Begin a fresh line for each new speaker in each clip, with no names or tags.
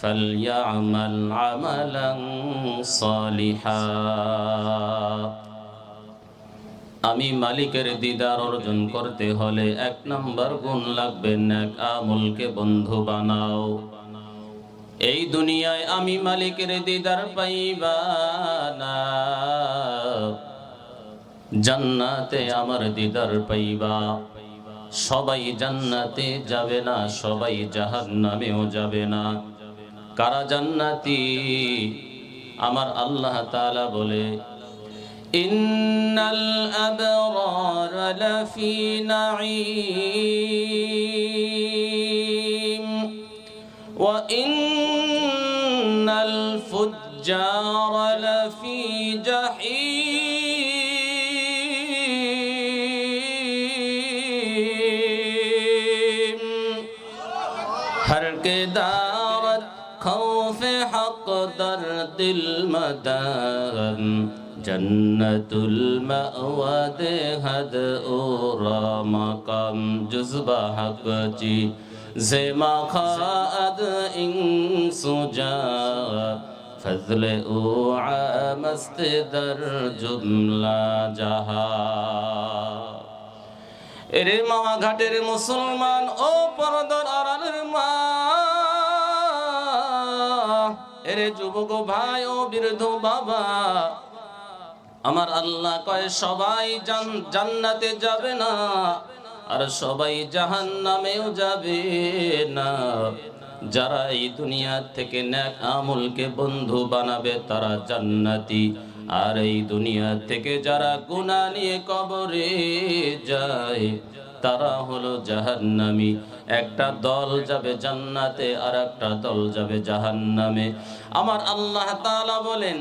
فليعمل عملا صالحا আমি মালিকের দিদার অর্জন করতে হলে এক নাম্বার গুণ লাগবে এক আমলকে বন্ধু বানাও এই দুনিয়ায় আমি মালিকের দিদার পাইবা না জান্নাতে আমার দিদার পাইবা সবাই জান্নাতে যাবে না সবাই জাহান্নামেও যাবে না কারা জান্নাতি? আমার আল্লাহ তাআলা বলে, ইন্নাল আবরার লাফি নাঈম ওয়া ইন্নাল ফুজ্জার লাফি জাহিম। হর কে দা खौफ हक दर्द मदन जन्नतुल मअवद हद ओरा मकाम जुज़बा हक जी जेमा खाद इन सुजा फजल ओ मस्त दर जुमला जहा এরে মামা ঘাটের মুসলমান ও পরদর আড়ালের মা এরে যুবক ভাই ও বৃদ্ধ বাবা, আমার আল্লাহ কয়, সবাই জান- জান্নাতে যাবে না, আর সবাই জাহান্নামেও যাবে না। যারা এই দুনিয়া থেকে ন্যাক আমলকে বন্ধু বানাবে, তারা জান্নাতি। আর এই দুনিয়া থেকে যারা গুনাহ নিয়ে কবরে যায় তারা হলো জাহান্নামি। একটা দল যাবে জান্নাতে আর একটা দল যাবে জাহান্নামে। আমার আল্লাহ তালা বলেন,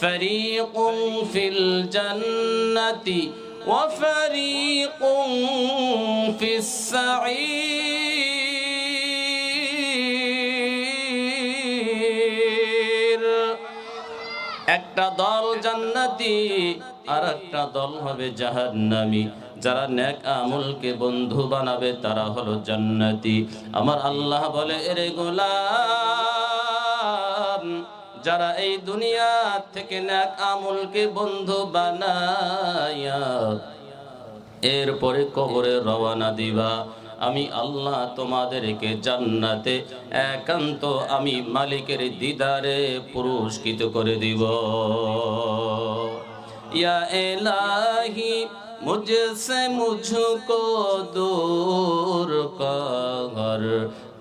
ফারিকুম ফিল জান্নাতি ওয়া ফারিকুম ফিস সাঈর। একটা দল জান্নাতি আর একটা দল হবে জাহান্নামী। যারা নেক আমলকে বন্ধু বানাবে, তারা হলো জান্নাতি। আমার আল্লাহ বলে, এরে গোলাম, যারা এই দুনিয়া থেকে নেক আমলকে বন্ধু বানায়া, এরপরে কবরে রওয়ানা দিবা। আমি আল্লাহ তোমাদেরকে জান্নাতে একান্ত, আমি মালিকের দিদারে পুরস্কৃত করে দিব। ইয়া এলাহি मुझसे मुझको दूर का घर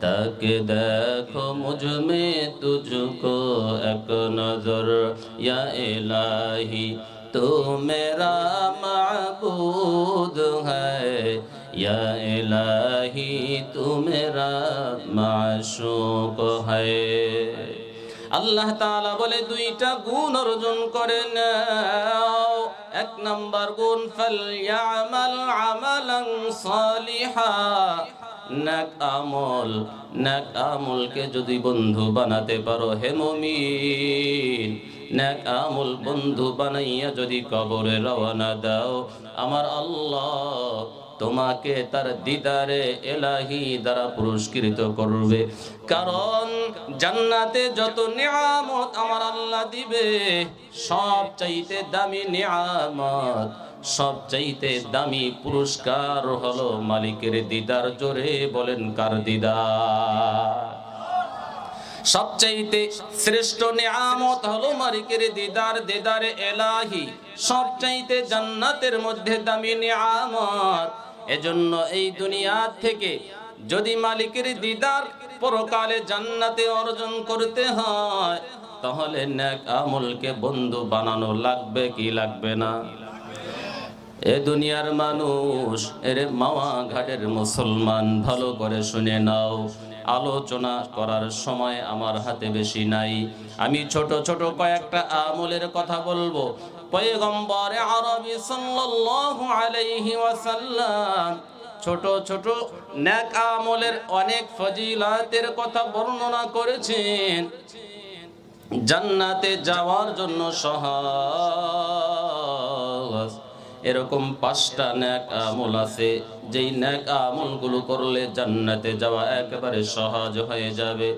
तक देखो मुझ में तुझको एक नजर या इलाही तू मेरा मबूद है या इलाही तू मेरा माशूक है আল্লাহ তাআলা বলে দুইটা গুণ অর্জন করে এক নাম্বার গুণ, ফালইয়ামাল আমালান সালিহা। নাক আমল, নাক আমলকে যদি বন্ধু বানাতে পারো হে নাক আমল বন্ধু বানাইয়া যদি কবরে রওনা দাও, আমার আল্লাহ তোমাকে তার দিদারে এলাহি দ্বারা পুরস্কৃত করবে। কারণ জান্নাতে যত নিয়ামত আমার আল্লাহ দিবে, সব চাইতে দামি নিয়ামত, সব চাইতে দামি পুরস্কার হলো মালিকের দিদার জোরে বলেন, কার দিদার? সবচাইতে শ্রেষ্ঠ নিয়ামত হলো মালিকের দিদার, দিদারে এলাহি। সবচাইতে জান্নাতের মধ্যে দামি নিয়ামত এজন্য এই দুনিয়া থেকে যদি মালিকের দিদার পরকালে জান্নাতে অর্জন করতে হয়, তাহলে ন্যাক আমলকে বন্ধু বানানো লাগবে কি লাগবে না? এ দুনিয়ার মানুষ, এর মাওয়া ঘাটের মুসলমান, ভালো করে শুনে নাও। আলোচনা করার সময় আমার হাতে বেশি নাই। আমি ছোট ছোট কয়েকটা আমলের কথা বলব। পয়গম্বর আরবি সাল্লাল্লাহু আলাইহি ওয়াসাল্লাম ছোট ছোট নেক আমলের অনেক ফজিলাতের কথা বর্ণনা করেছেন। জান্নাতে যাওয়ার জন্য সহজ এরকম পাঁচটা ন্যাক আমল আছে। যেই ন্যাক আমলগুলো করলে জান্নাতে যাওয়া একেবারে সহজ হয়ে যাবে।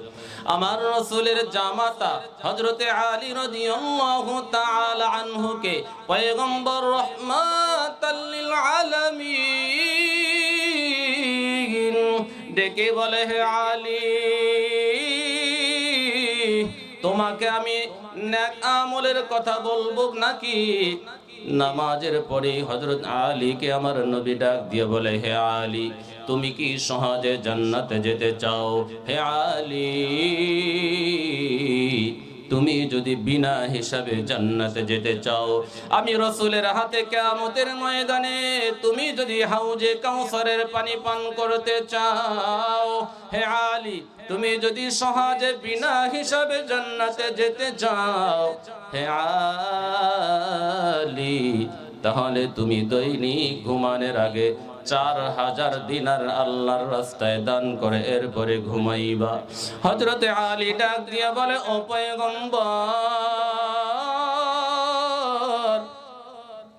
আমার রসুলের জামাতা হজরতে আলী রাদিয়াল্লাহু তাআলা আনহুকে পয়গম্বর রহমাতাল লিল আলামিন ডেকে বলে, হে আলী, তোমাকে আমি ন্যাক আমলের কথা বলব নাকি? নামাজের পরে হজরত আলীকে আমার নবী ডাক দিয়ে বলে, হে আলী, তুমি কি সহজে জান্নাতে যেতে চাও? হে আলী তুমি যদি বিনা হিসাবে জান্নাতে যেতে চাও, আমি রসুলের হাতে কেয়ামতের ময়দানে তুমি যদি হাউজে কাউসারের পানি পান করতে চাও, হে আলী, তুমি যদি সহজে বিনা হিসাবে জান্নাতে যেতে চাও, হে আলী, তাহলে তুমি দৈনিক ঘুমানোর আগে চার হাজার দিনার আল্লাহর রাস্তায় দান করে এরপরে ঘুমাইবা। হজরতে আলী ডাক দিয়া বলে, ও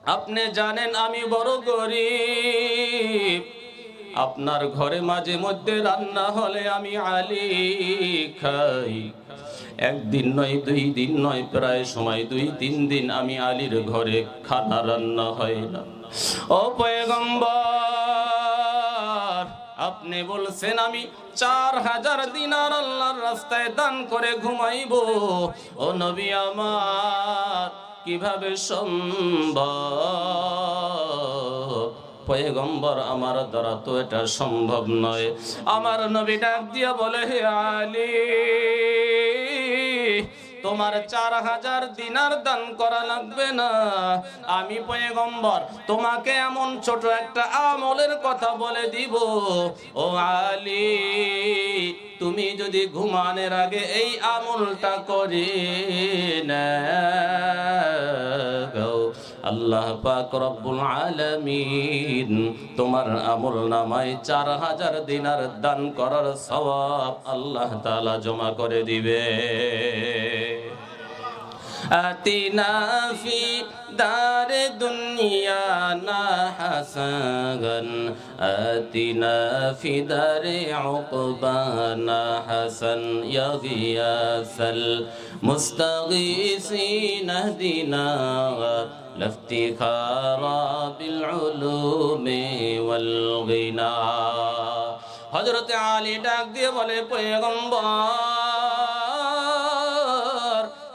আপনি জানেন আমি বড় গরিব। আপনার ঘরে মাঝে মধ্যে রান্না হলে আমি আলী খাই। একদিন নয়, দুই দিন নয়, প্রায় সময় দুই, তিন দিন আমি আলীর ঘরে খানা রান্না হয় না। ও পয়গম্বর আপনি বলছেন আমি চার হাজার দিনার আল্লাহর রাস্তায় দান করে ঘুমাইব। ও নবী আমার, কীভাবে সম্ভব? পয়গম্বর, আমার দ্বারা তো এটা সম্ভব নয়। আমার নবী ডাক দিয়া বলে, হে আলী তোমার চার হাজার দিনার দান করা লাগবে না। আমি পয়গম্বর, তোমাকে এমন ছোট একটা আমলের কথা বলে দিব। ও আলী, তুমি যদি ঘুমানোর আগে এই আমলটা করে না আল্লাহ পাক রব্বুল আলামিন তোমার আমল নামায় চার হাজার দিনার দান করার সওয়াব আল্লাহ তাআলা জমা করে দিবে। আতিনা ফি দার দুনিয়ানা হাসান আতিনা ফি দার উকবানা হাসান ইয়া গিয়াসাল মুস্তাগীসিন اهدنا لافتخار بالعلوم والغنى হযরত আলী ডাক দিয়ে বলে পয়গম্বর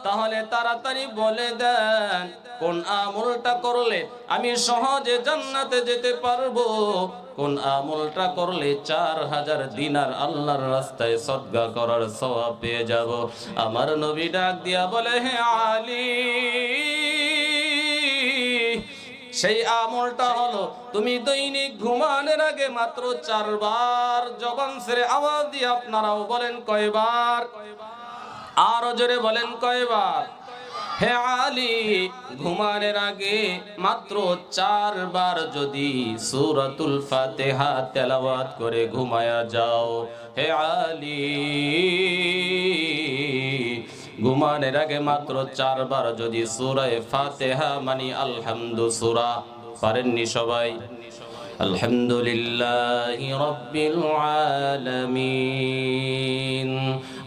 তাহলে তাড়াতাড়ি বলে দেন, কোন আমলটা করলে আমি সহজে জান্নাতে যেতে পারব? কোন আমলটা করলে চার হাজার দিনার আল্লাহর রাস্তায় সদ্গা করার সওয়াব পেয়ে যাব? আমার নবী ডাক দিয়া বলে, হে আলী, সেই আমলটা হলো তুমি দৈনিক ঘুমানোর আগে মাত্র চারবার জবান সেরে আওয়াজ দিয়ে আপনারাও বলেন কয়বার? আরও জোরে বলেন কয়বার? হে আলী, ঘুমানের আগে মাত্র চারবার যদি সুরাতুল ফাতেহা তেলাওয়াত করে ঘুমায়া যাও। হে আলী, ঘুমানের আগে মাত্র চারবার যদি সুরায় ফাতেহা মানি আলহামদু সুরা পারেননি সবাই? আলহামদুলিল্লাহ রব্বিল আলামিন।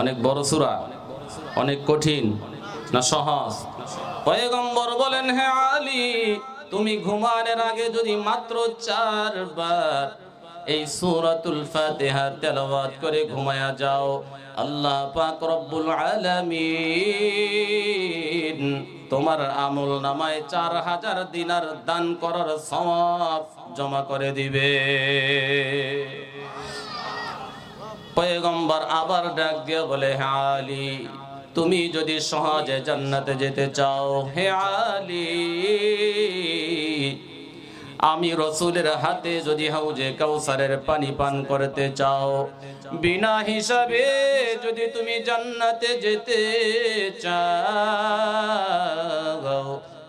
অনেক বড় সূরা, অনেক কঠিন, না সহজ। পয়গম্বর বলেন, হে আলী, তুমি ঘুমানোর আগে যদি মাত্র চারবার এই সূরাতুল ফাতিহা তেলাওয়াত করে ঘুমায়া যাও, আল্লাহ পাক রব্বুল আলামিন তোমার আমল নামায় চার হাজার দিনার দান করার সব জমা করে দিবে। পয়গম্বর আবার ডাক দিয়ে বলে হ্যাঁ আলী, তুমি যদি সহজে জান্নাতে যেতে চাও, হে আলী আমি রসুলের হাতে যদি হাউজে কাউসারের পানি পান করতে চাও, বিনা হিসাবে যদি তুমি জান্নাতে যেতে চাও।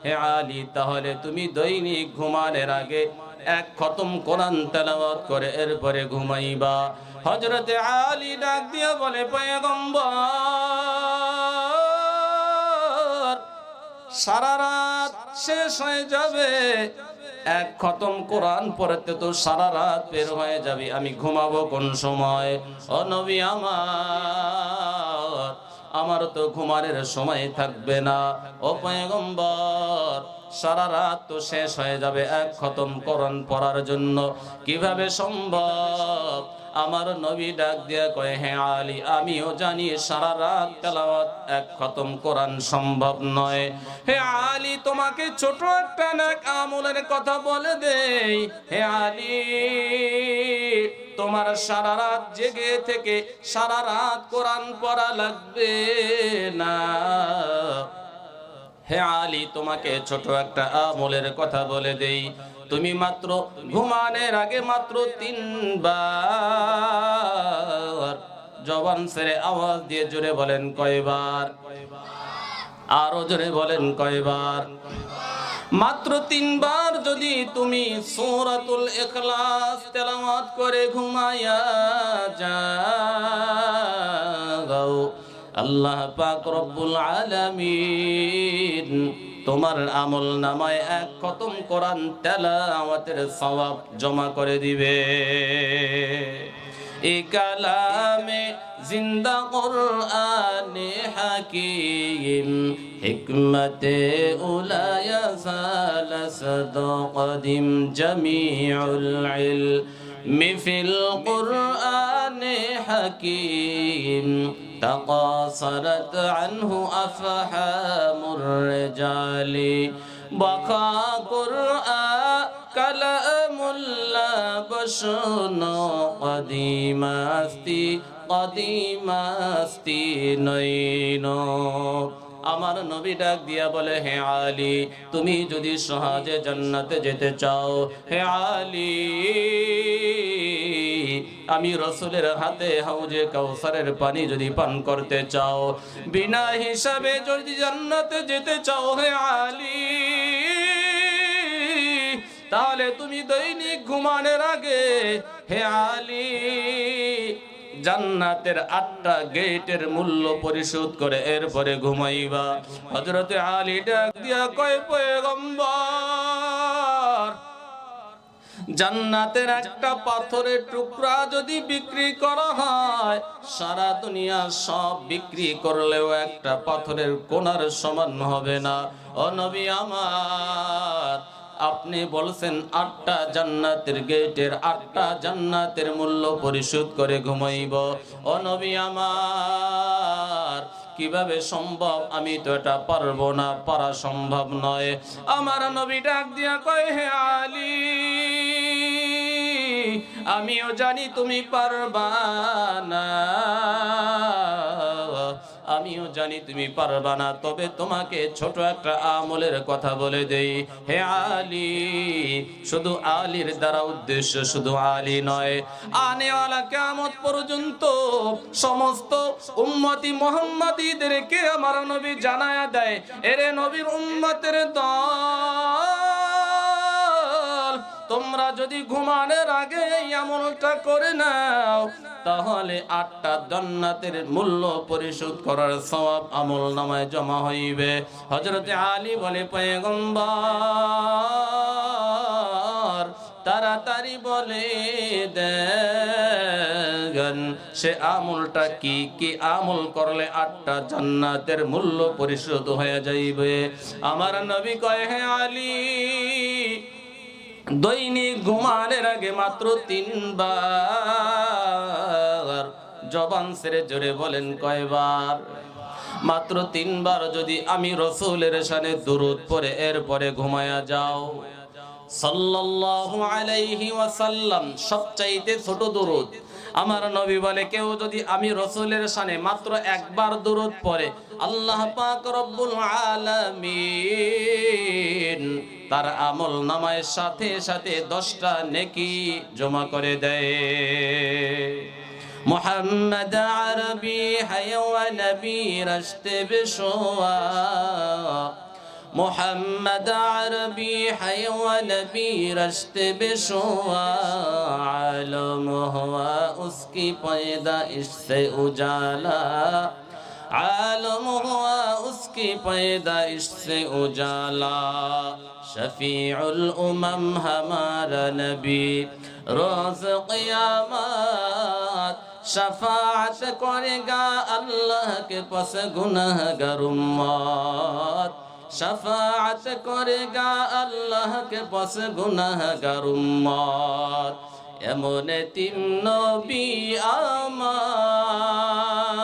হে আলী, তাহলে তুমি দৈনিক ঘুমানোর আগে এক খতম কোরআন তেলাওয়াত করে এরপরে ঘুমাইবা। হজরতে আলী ডাক দিয়ে বলে, পয়গম্বর, সারা রাত শেষ হয়ে যাবে। এক খতম কোরআন পড়তে তো সারা রাত বের হয়ে যাবে, আমি ঘুমাবো কোন সময়? ও নবী আমার আমার তো ঘুমারের সময় থাকবে না। ও পয়গম্বর, সারা রাত তো শেষ হয়ে যাবে এক খতম কোরআন পড়ার জন্য। কীভাবে সম্ভব? আমার নবী ডাক দিয়া কয়ে হ্যাঁ আলী, আমিও জানি সারা রাত তেলাওয়াত এক খতম কোরআন সম্ভব নয়। হে আলী, তোমাকে ছোট একটা নাক আমলের কথা বলে দেই। হে আলী, তোমার সারা রাত জেগে থেকে সারা রাত কোরআন পড়া লাগবে না। হে আলী, তোমাকে ছোট একটা আমলের কথা বলে দেই। তুমি মাত্র ঘুমানের আগে মাত্র তিনবার জবান সেরে আওয়াজ দিয়ে জোরে বলেন কয়বার? আরও জোরে বলেন কয়বার? মাত্র তিনবার যদি তুমি সূরাতুল ইখলাস তেলাওয়াত করে ঘুমায়া যাও, আল্লাহ পাক রব্বুল আলামিন তোমার আমল নামায় এক খতম কোরআন তেলাওয়াতের সওয়াব জমা করে দিবে। কালামে জিন্দা কোরআনে হাকিম, হিকমতে উলায়া সালাসদ কদিম জামিউল ইলম ফিল কোরআনে হাকিম تقاصرت عنه أفهام الرجال بقى قرآن كلام الله بشن قديم أستي قديم أستي নইনো আমার নবী ডাক দিয়া বলে হে আলী তুমি যদি সহজে জান্নাতে যেতে চাও হে আলী আমি রসুলের হাতে হাউজে কাউসারের পানি যদি পান করতে চাও, বিনা হিসাবে যদি জান্নাতে যেতে চাও হে আলী, তাহলে তুমি দৈনিক ঘুমানোর আগে হে আলী, জান্নাতের আটটা গেটের মূল্য পরিশোধ করে এরপরে ঘুমাইবা। হজরতে আলী ডাক দিয়া কয়, পয়গম্বর জান্নাতের একটা পাথরের টুকরা যদি বিক্রি করা হয়, সারা দুনিয়া সব বিক্রি করলেও একটা পাথরের কোনার সমান হবে না। ও নবী আমার, আপনি বলছেন আটটা জান্নাতের গেটের আটটা জান্নাতের মূল্য পরিশোধ করে ঘুমাইব। ও নবী আমার, কীভাবে সম্ভব? আমি তো এটা পারব না, পারা সম্ভব নয়। আমার নবী ডাক দিয়া কয়, হে আলী আমিও জানি তুমি পারবা না। আমিও জানি তুমি পারবা না, তবে তোমাকে ছোট একটা আমলের কথা বলে দেই। হে আলী, শুধু আলীর দ্বারা উদ্দেশ্য শুধু আলী নয়। আনেওয়ালা কেমত পর্যন্ত সমস্ত উম্মতি মোহাম্মদীদেরকে আমার নবী জানায়া দেয়। এরে নবীর উম্মতের দল। তোমরা যদি ঘুমানোর আগে এই আমলটা করে নাও, তাহলে আটটা জান্নাতের মূল্য পরিশোধ করার সওয়াব আমল নামায় জমা হইবে। হযরতে আলী বলে, পয়গম্বর, তাড়াতাড়ি বলে দেন, সে আমলটা কি? কি আমল করলে আটটা জান্নাতের মূল্য পরিশোধ হয়ে যাইবে? আমার নবী কয়, হে আলী দৈনিক ঘুমানের আগে মাত্র তিনবার। জবান ছেড়ে জোরে বলেন কয়বার? মাত্র তিনবার যদি আমি রসুলের সানে দুরুদ পরে এরপরে ঘুমায়া যাও। সাল্লাল্লাহু আলাইহি ওয়াসাল্লাম সবচাইতে ছোট দুরুদ। আমার নবী বলে, কেউ যদি আমি রসুলের সানে মাত্র একবার দূরত পড়ে, আল্লাহ পাক রব্বুল আলামিন তার আমল নামায় সাথে সাথে দশটা নেকি জমা করে দেয় محمد عربي حيوى نبي رشت بشوى محمد عربي حيوى نبي رشت بشوى عالم هو اس کی پیدائش سے اجالا عالم ہوا اس کی پیدائش سے اجالا شفیع الامم ہمارا نبی روز قیامت شفاعت کرے گا اللہ کے پس گناہ گر امت شفاعت کرے گا اللہ کے پس گناہ گر امت এমন তিম নবী আমার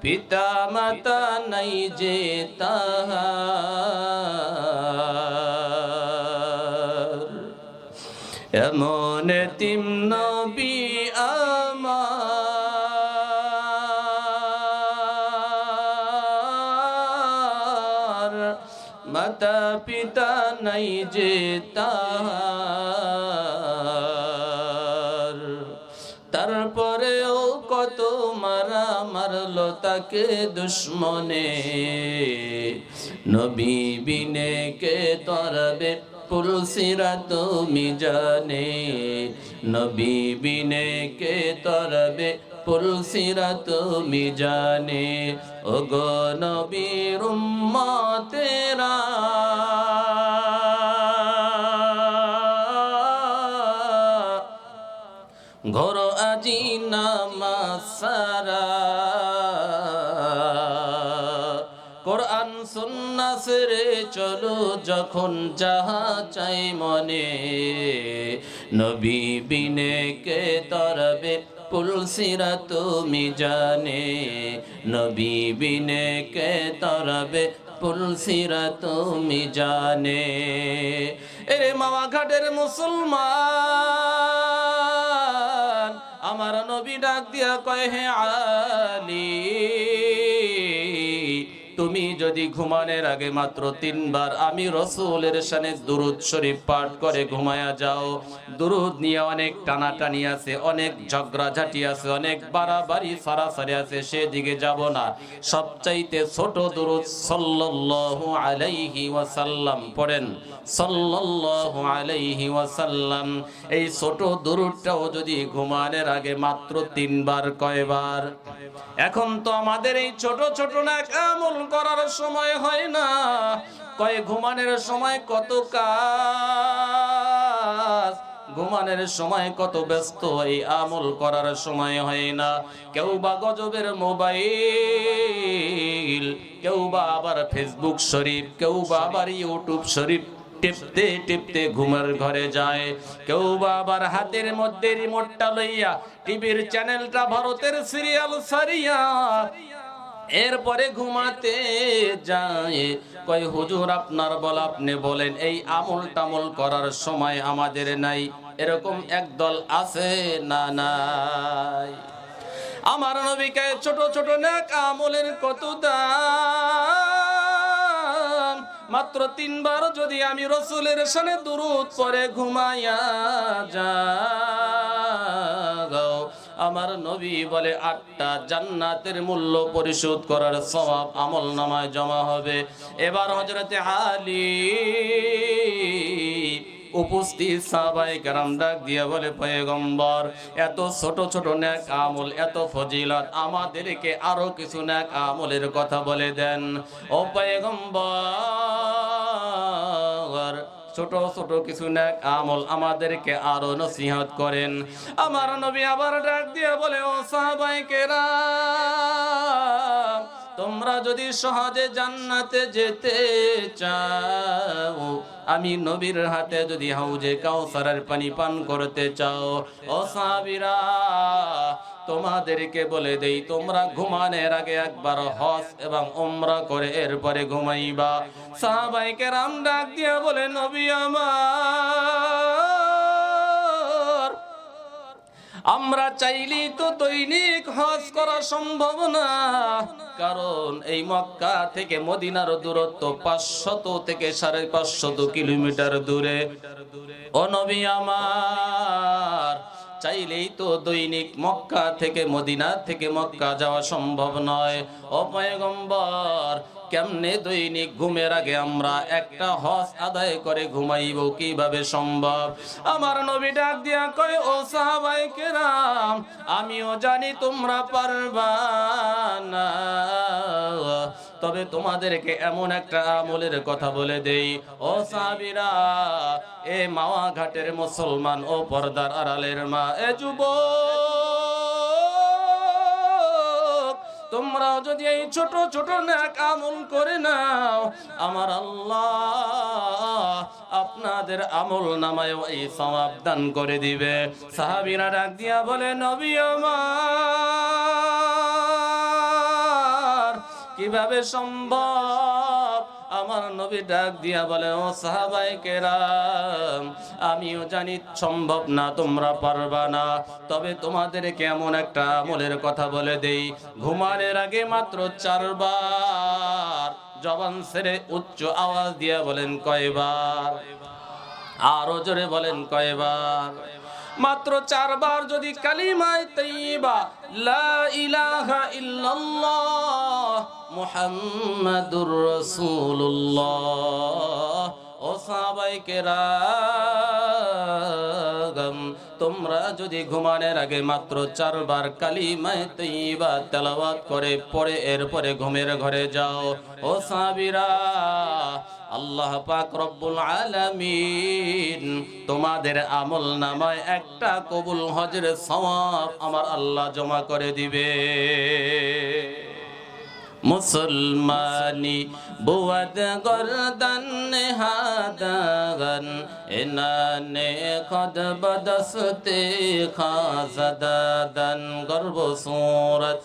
পিতা মাতা নাই যে তাহার। এমন তিম নবী আমার। মাতা পিতা নাই যে তাহার। তাকে দুশ্মনে। নবী বিনে কে তরবে পুলসিরা তুমি জানে। নবী বিনে কে তরবে পুলসিরা তুমি জানে। ও গো নবীর উম্মতেরা। ঘর আজি নামাসারা কোরআন চলো যখন যাহা চাই মনে। নবী বিনে কে তরবে, পুলসিরা তুমি জানে। নবী বিনে কে তরবে, পুলসিরা তুমি জানে। এরে মামা ঘাটের মুসলমান, আমার নবী ডাক দিয়া কয়, হে আলী। তুমি যদি ঘুমানোর আগে মাত্র তিনবার, আমি রসুলের সানে দুরুদ শরীফ পাঠ করে ঘুমায়া যাও। দুরুদ নিয়ে অনেক টানাটানি আছে, অনেক ঝগড়াঝাটি আছে, অনেক বাড়াবাড়ি, সারাসারি আছে, সেদিকে যাব না। সবচাইতে ছোট দুরুদ সাল্লাল্লাহু আলাইহি ওয়াসাল্লাম, পড়েন। সাল্লাল্লাহু আলাইহি ওয়াসাল্লাম, এই ছোট দুরুদটাও যদি ঘুমানোর আগে মাত্র তিনবার, কয়বার? এখন তো আমাদের এই ছোট ছোট না আমল করার সময় হয় না। কয় ঘুমানোর সময় কত কাজ, ঘুমানোর সময় কত ব্যস্ত এই আমল করার সময় হয় না। কেউ বা গজবের মোবাইল, কেউ বা আবার ফেসবুক শরীফ, কেউ বা আবার ইউটিউব শরীফ টিপতে টিপতে ঘুমের ঘরে যায়। কেউ বা আবার হাতের মধ্যে রিমোটটা লইয়া টিভির চ্যানেলটা ভারতের সিরিয়াল সারিয়া এরপরে ঘুমাতে যায়। কয়, হুজুর, আপনার বল, আপনি বলেন, এই আমল টামল করার সময় আমাদের নাই। এরকম একদল আছে না নাই? আমার নবীকে ছোট ছোট নেক আমলের কত দাম মাত্র তিনবার যদি আমি রসুলের সানে দুরুদ পরে ঘুমাইয়া যাও আমার নবী বলে আটটা জান্নাতের মূল্য পরিশোধ করার সবাব আমল নামায় জমা হবে। এবার হজরতে আলী উপস্থিত সাহাবাই কারাম ডাক দিয়া বলে, পয়গম্বর, এত ছোট ছোট ন্যাক আমল, এত ফজিলত, আমাদেরকে আরও কিছু ন্যাক আমলের কথা বলে দেন। ও পয়গম্বর ছোট ছোট কিছু নেক আমল আমাদেরকে আরও নসিহত করেন। আমার নবী আবার ডাক দিয়ে বলে, ও সাহাবাই কেরাম, তোমরা যদি সহজে জান্নাতে যেতে চাও, আমি নবীর হাতে যদি হাউজে কাউসারের পানি পান করতে চাও, ও সাহাবীরা তোমাদেরকে বলে দেই, তোমরা ঘুমানোর আগে একবার হজ এবং উমরা করে এরপরে ঘুমাইবা। সাহাবাইকে রাম ডাক দিয়া বলে, নবী আমার, আমরা চাইলেই তো দৈনিক হজ করা সম্ভব না। কারণ এই মক্কা থেকে মদিনার দূরত্ব পাঁচশত থেকে সাড়ে পাঁচশত কিলোমিটার দূরে। ও নবী আমার চাইলেই তো দৈনিক মক্কা থেকে মদিনা থেকে মক্কা যাওয়া সম্ভব নয়। ও পয়গম্বর, কেমনে দৈনিক ঘুমের আগে আমরা একটা হজ আদায় করে ঘুমাইব? কীভাবে সম্ভব? আমার নবী ডাক দিয়া কয়, ও সাহাবাই কেরাম, আমিও জানি তোমরা পারবা না। তবে তোমাদেরকে এমন একটা আমলের কথা বলে দেই। ও সাবিরা এ মাওয়া ঘাটের মুসলমান ও পর্দার আড়ালের মা, এ যুবক, তোমরাও যদি এই ছোট ছোট ন্যাক আমল করে নাও, আমার আল্লাহ আপনাদের আমল নামায় এই সওয়াব দান করে দিবে। সাহাবীরা ডাক দিয়া বলে, নবী আমার কীভাবে সম্ভব? আমার নবী ডাক দিয়া বলে, ও সাহাবাই কেরাম, আমিও জানি সম্ভব না, তোমরা পারবা না। তবে তোমাদের কেমন একটা আমলের কথা বলে দেই। ঘুমানোর আগে মাত্র চারবার জবান ছেড়ে উচ্চ আওয়াজ দিয়া বলেন, কয়বার? আরও জোরে বলেন, কয়বার? মাত্র চারবার যদি কালিমায় তৈবা লা ইলাহা ইল্লাল্লাহ মুহাম্মাদুর রাসূলুল্লাহ। ও সাহাবাই কেরাম, তোমরা যদি ঘুমানোর আগে মাত্র চারবার কালিমায় তৈবা তেলাওয়াত করে, পরে এরপরে ঘুমের ঘরে যাও। ও সাহাবীরা আল্লাহ পাক রব্বুল আলামিন তোমাদের আমল নামায় একটা কবুল হজের সওয়াব আমার আল্লাহ জমা করে দিবে। মুসলমানি বুয়াদ গরদান হাদাগন এনানে খদ বদসতে খাজদাদন গর্ব সুরত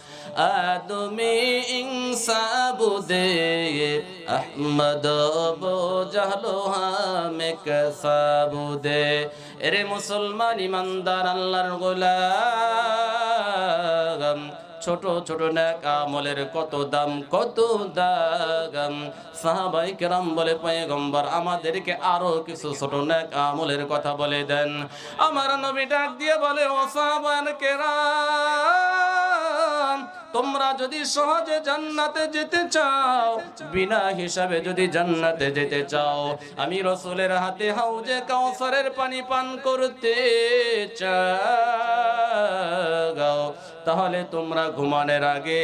আদমি ইনসাবুদে আহমদ বো জাহলো হামে কসাবুদে এরে মুসলমান ইমানদার আল্লাহর গোলাম। ছোট ছোট নেক আমলের কত দাম কত দাম সাহাবাই কেরাম বলে, পয়গম্বর, আমাদেরকে আরও কিছু ছোট নেক আমলের কথা বলে দেন। আমার নবী ডাক দিয়ে বলে, ও সাহাবান কেরাম তোমরা যদি সহজে জান্নাতে যেতে চাও, বিনা হিসাবে যদি জান্নাতে যেতে চাও, আমি রসুলের হাতে হাউজে কাউসারের পানি পান করতে চাও। তাহলে তোমরা ঘুমানোর আগে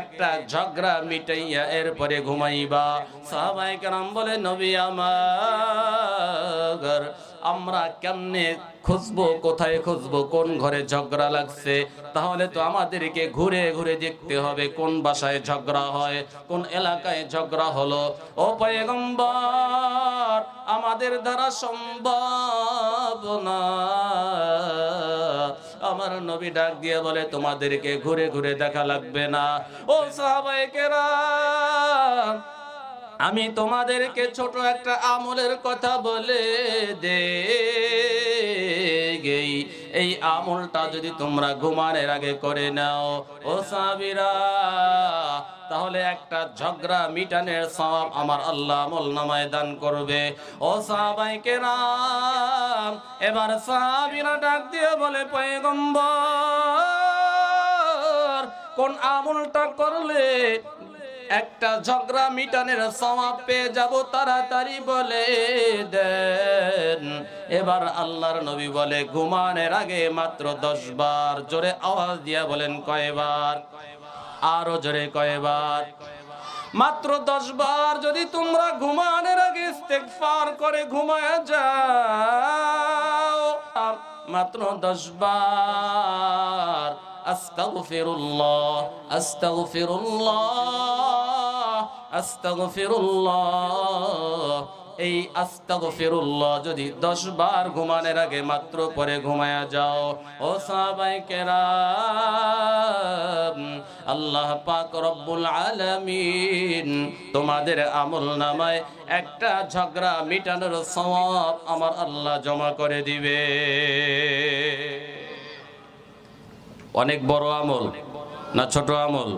একটা ঝগড়া মিটাইয়া এরপরে ঘুমাইবা। সাহাবাই কারাম বলে নবী আমার, আমরা কেমনে খুঁজবো, কোথায় খুঁজবো, কোন ঘরে ঝগড়া লাগছে? তাহলে তো আমাদেরকে ঘুরে ঘুরে দেখতে হবে কোন বাসায় ঝগড়া হয়, কোন এলাকায় ঝগড়া হলো। ও পয়গম্বর, আমাদের দ্বারা সম্ভব না। আমার নবী ডাক দিয়ে বলে, তোমাদেরকে ঘুরে ঘুরে দেখা লাগবে না। ও সাহাবায়ে আমি তোমাদেরকে ছোট একটা আমলের কথা বলে দে এই আমলটা যদি তোমরা ঘুমানের আগে করে নাও, ও সাবিরা তাহলে একটা ঝগড়া মিটানের সওয়াব আমার আল্লাহ আমল নামায় দান করবে। ও সাহাবাই কেরাম, এবার সাহাবিরা ডাক দিয়ে বলে, পয়গম্বর, কোন আমলটা করলে একটা ঝগড়া মিটানের সওয়াব পেয়ে যাব? তাড়াতাড়ি বলে দেন। এবার আল্লাহর নবী বলে, ঘুমানের আগে মাত্র দশ বার জোরে আওয়াজ দিয়া বলেন কয়বার? আরও জোরে কয়বার মাত্র দশ বার যদি তোমরা ঘুমানোর আগে ইস্তেগফার করে ঘুমায় যাও। মাত্র দশ বার। আস্তাগফিরুল্লাহ আস্তাগফিরুল্লাহ আস্তাগফিরুল্লাহ। এই আস্তাগফিরুল্লাহ যদি দশ বার ঘুমানোর আগে মাত্র পরে ঘুমায়া যাও। ও সাহাবাই কেরাম আল্লাহ পাক রব্বুল আলামিন তোমাদের আমল নামায় একটা ঝগড়া মিটানোর সওয়াব আমার আল্লাহ জমা করে দিবে। অনেক বড় আমল না ছোট আমল?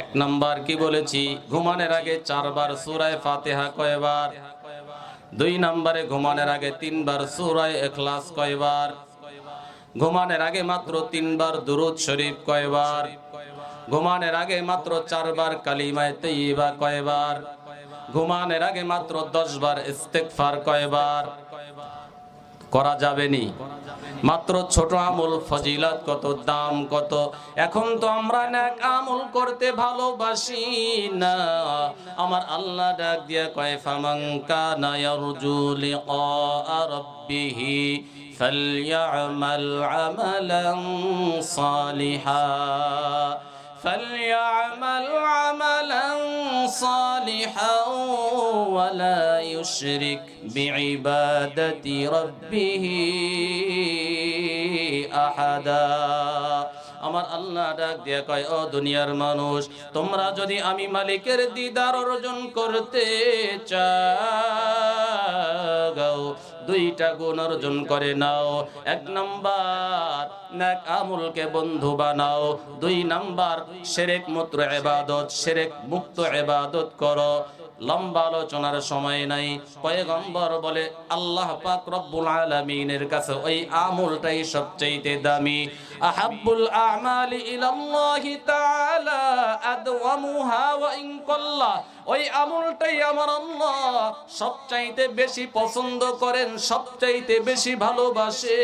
এক নাম্বার কি বলেছি? ঘুমানোর আগে চারবার সুরায় ফাতেহা কয়বার? দুই নম্বরে ঘুমানোর আগে তিনবার সুরায় এখলাস কয়বার? ঘুমানোর আগে মাত্র তিনবার দুরুদ শরীফ কয়বার? ঘুমানোর আগে মাত্র চারবার কালিমায় তৈবা কয়বার? ঘুমানের আগে মাত্র দশ বার ইস্তেকফার কয়বার? করা যাবে নি। মাত্র ছোট আমল ফজিলত কত, দাম কত? এখন তো আমরা নেক আমল করতে ভালোবাসি না। আমার আল্লাহ ডাক দিয়া কয়, ফামান কানা ইয়ারজু লিকা রাব্বিহি ফালইআমাল আমালান সালিহা। فليعمل عملا صالحا ولا يشرك بعبادة ربه أحدا আমার আল্লাহ ডাক দিয়ে কয় ও দুনিয়ার মানুষ তোমরা যদি আমি মালিকের দিদার অর্জন করতে চাও দুইটা গুণ অর্জন করে নাও। এক নাম্বার, নাক আমলকে বন্ধু বানাও। দুই নাম্বার, সেরেক মুত্র এবাদত, সেরেক মুক্ত এবাদত করো। লম্বা আলোচনার সময় নাই। পয়গম্বর বলে, আল্লাহ পাক রব্বুল আলামিনের কাছে ওই আমলটাই সবচেয়ে দামি। আহাব্বুল আমালি ইলাল্লাহি তাআলা আদওয়ামুহা ওয়া ইন ওই আমলটাই আমার আল্লাহ সবচাইতে বেশি পছন্দ করেন, সবচাইতে বেশি ভালোবাসে।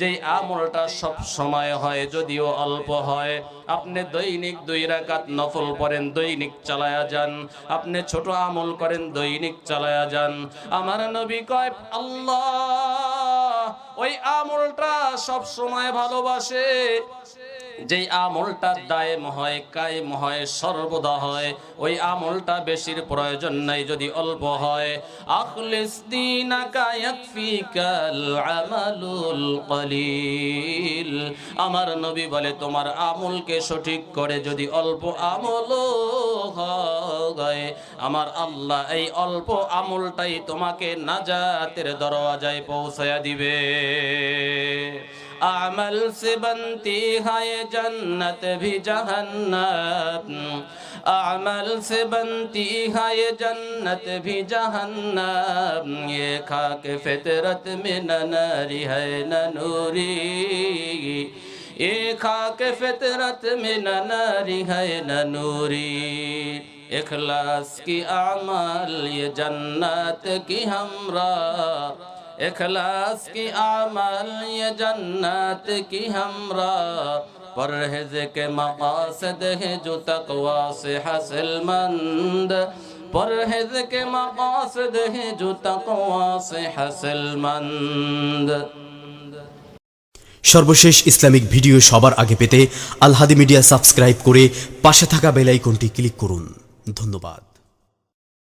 যে আমলটা সব সময় হয়, যদিও অল্প হয়, আপনি দৈনিক দুই রাকাত নফল করেন দৈনিক চালায়া যান। আপনি ছোট আমল করেন, দৈনিক চালায়া যান। আমার নবী কয়, আল্লাহ, ওই আমলটা সব সময় ভালোবাসে। যেই আমলটা দায়েম হয় কায়েম হয় সর্বদা হয়, ওই আমলটা বেশির প্রয়োজন নাই যদি অল্প হয়। আখলিস দীনাকা ইয়াকফিকাল আমালুল কলিল। আমার নবী বলে, তোমার আমলকে সঠিক করে যদি অল্প আমলও হয়, আমার আল্লাহ এই অল্প আমলটাই তোমাকে নাজাতের দরওয়াজায় পৌঁছায়া দিবে। अमल से बनती है ये जन्नत भी जहन्नम अमल से बनती है ये जन्नत भी जहन्नम ये खाक फितरत में न नरी है न नूरी ये खाक फितरत में न नरी है न नूरी इखलास की अमल ये जन्नत की हमरा اخلاص کی آمال یہ جنت کی ہمراہ پرہز کے مقاصد ہے جو تقوی سے حاصل مند پرہز کے مقاصد ہے جو تقوی سے حاصل مند
সর্বশেষ ইসলামিক ভিডিও সবার আগে পেতে আলহাদি মিডিয়া সাবস্ক্রাইব করে পাশে থাকা বেলাইকনটি ক্লিক করুন ধন্যবাদ